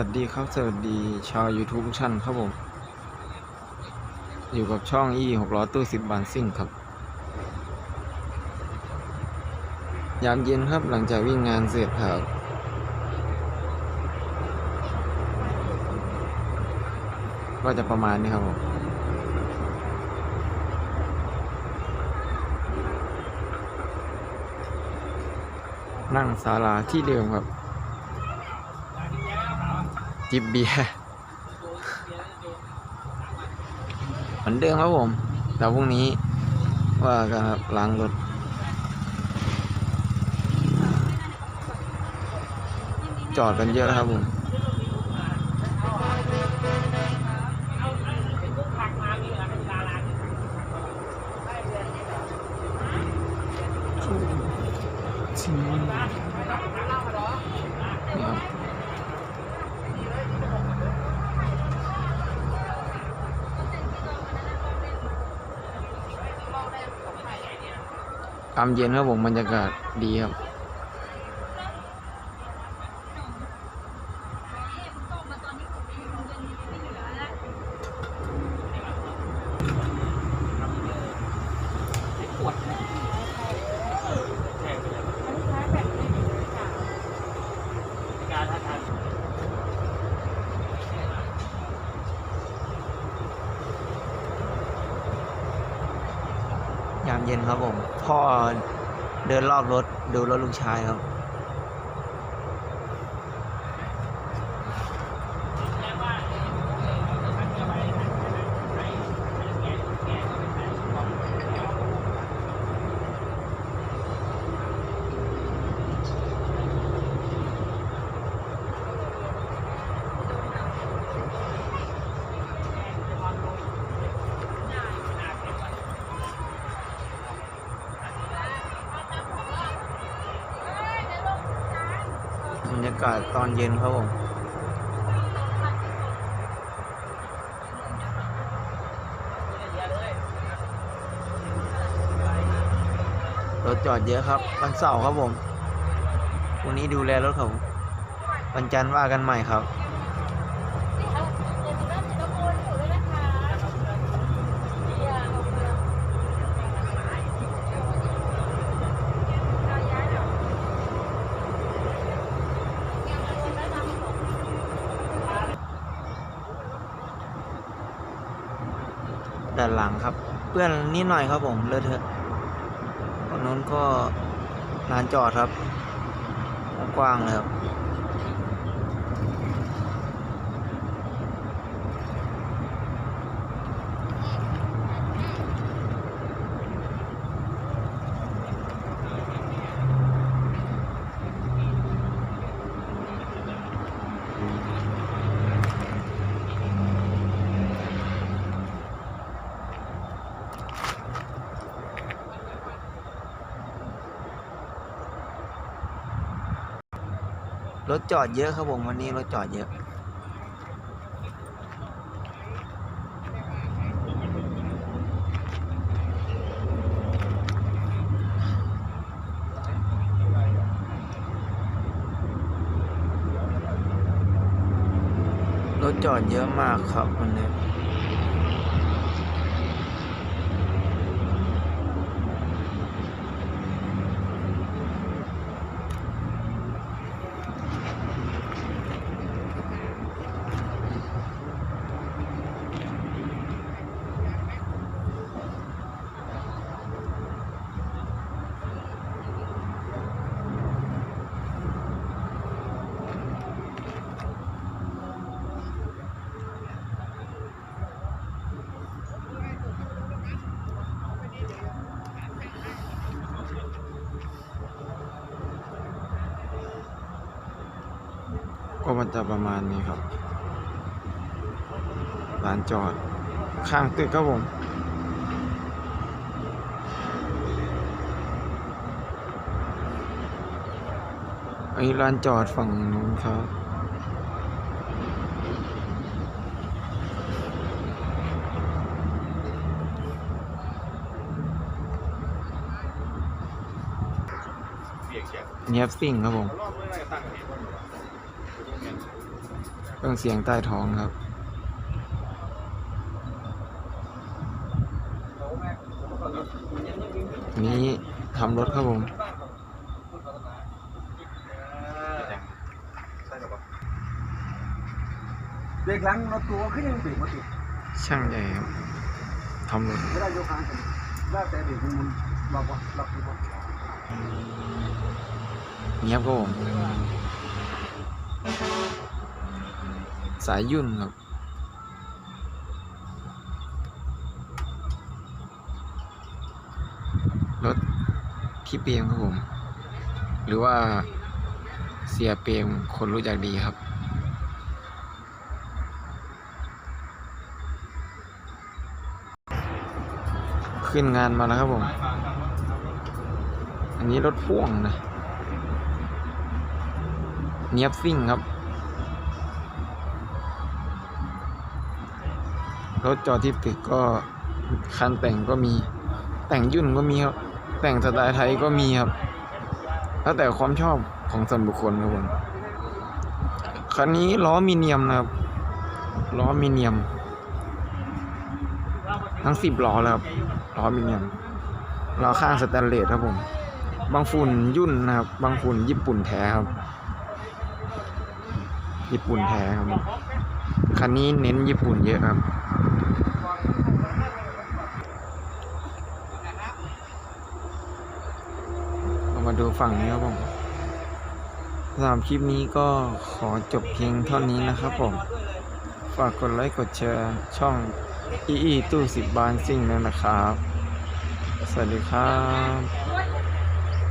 วัสดีครับ สวัสดีชาว YouTube ทุกท่านครับผม อยู่กับช่องอีหกล้อตู้สิบบานซิ่งครับ ยามเย็นครับหลังจากวิ่งงานเสร็จครับก็จะประมาณนี้ครับผมนั่งศาลาที่เดิมครับ จิบเบียร์เหมือนเดิมครับผมแต่พรุ่งนี้ว่ากันครับล้างรถจอดกันเยอะนะครับผม อามเย็นครับผมบรรยากาศดีครับยามเย็นครับผม พ่อเดินรอบรถดูรถลูกชายครับ รยากาศตอนเย็นครับผมรถจอดเยอะครับ วันเสาร์ครับผม วันนี้ดูแลรถครับผมวันจันทร์ว่ากันใหม่ครับ ด้านหลังครับ เพื่อนนิดหน่อยครับผมเลอะเทอะคนนู้นก็ลานจอดครับ กว้างเลยครับ รถจอดเยอะครับผมวันนี้รถจอดเยอะ รถจอดเยอะมากครับวันนี้ มันจะประมาณนี้ครับลานจอดข้างตึกครับผมไอ้ลานจอดฝั่งนู้นครับเนียบซิ่งครับผม รอบ เมื่อไรก็ตั้งกันเองเครื่องเสียงใต้ท้องครับ นี้ทำรถครับผมเบรกหลังรถตัวขึ้นยังเบรกมาติดช่างใหญ่ครับทำรถไม่ได้โยกค้างกันได้แต่เบรกมันมุนล็อกวะล็อกดีวะเงียบครับผม สายยุ่นครับรถพี่เปรมครับผม หรือว่าเสียเปรมคนรู้จักดีครับขึ้นงานมาแล้วครับผม อันนี้รถพ่วงนะ เนียบซิ่งครับ รถจอที่ตึกก็คันแต่งก็มีแต่งยุ่นก็มีครับแต่งสไตล์ไทยก็มีครับ แล้วแต่ความชอบของส่วนบุคคลครับผมคันนี้ล้อมีเนียมนะครับล้อมีเนียม ทั้งสิบล้อแล้วครับล้อมีเนียมล้อข้างสแตนเลสครับผม บางฝุ่นยุ่นนะครับ บางฝุ่นญี่ปุ่นแท้ครับ ญี่ปุ่นแท้ครับ คันนี้เน้นญี่ปุ่นเยอะครับ เรามาดูฝั่งนี้ครับผมสำหรับคลิปนี้ก็ขอจบเพียงเท่านี้นะครับผม ฝากกดไลค์กดแชร์ช่องอีอีตู้สิบบานซิ่งด้วยนะครับ สวัสดีครับ